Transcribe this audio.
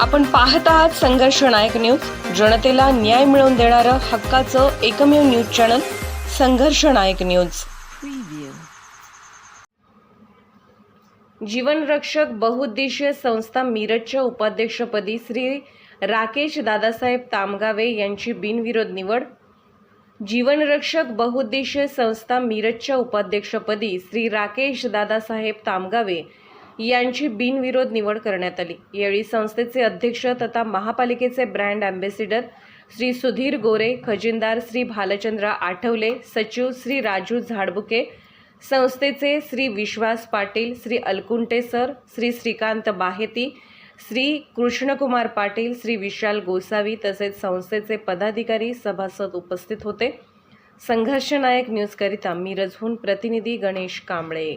आपण पाहत आहात संघर्ष नायक न्यूज. जनतेला न्याय मिळवून देणारं हक्काचं एकमेव न्यूज चॅनल संघर्ष नायक न्यूज. जीवनरक्षक बहुउद्देशीय संस्था मिरजच्या उपाध्यक्षपदी श्री राकेश दादासाहेब तामगावे यांची बिनविरोध निवड. जीवनरक्षक बहुउद्देशीय संस्था मिरजच्या उपाध्यक्षपदी श्री राकेश दादासाहेब तामगावे यांची बिनविरोध निवड करण्यात आली. यावेळी संस्थेचे अध्यक्ष तथा महापालिकेचे ब्रँड अँबेसिडर श्री सुधीर गोरे खजिनदार श्री भालचंद्र आठवले सचिव श्री राजू झाडबुके संस्थेचे श्री विश्वास पाटील श्री अलकुंटे सर श्री श्रीकांत बाहेती श्री कृष्णकुमार पाटील श्री विशाल गोसावी तसेच संस्थेचे पदाधिकारी सभासद उपस्थित होते. संघर्षनायक न्यूजकरिता मिरजहून प्रतिनिधी गणेश कांबळे.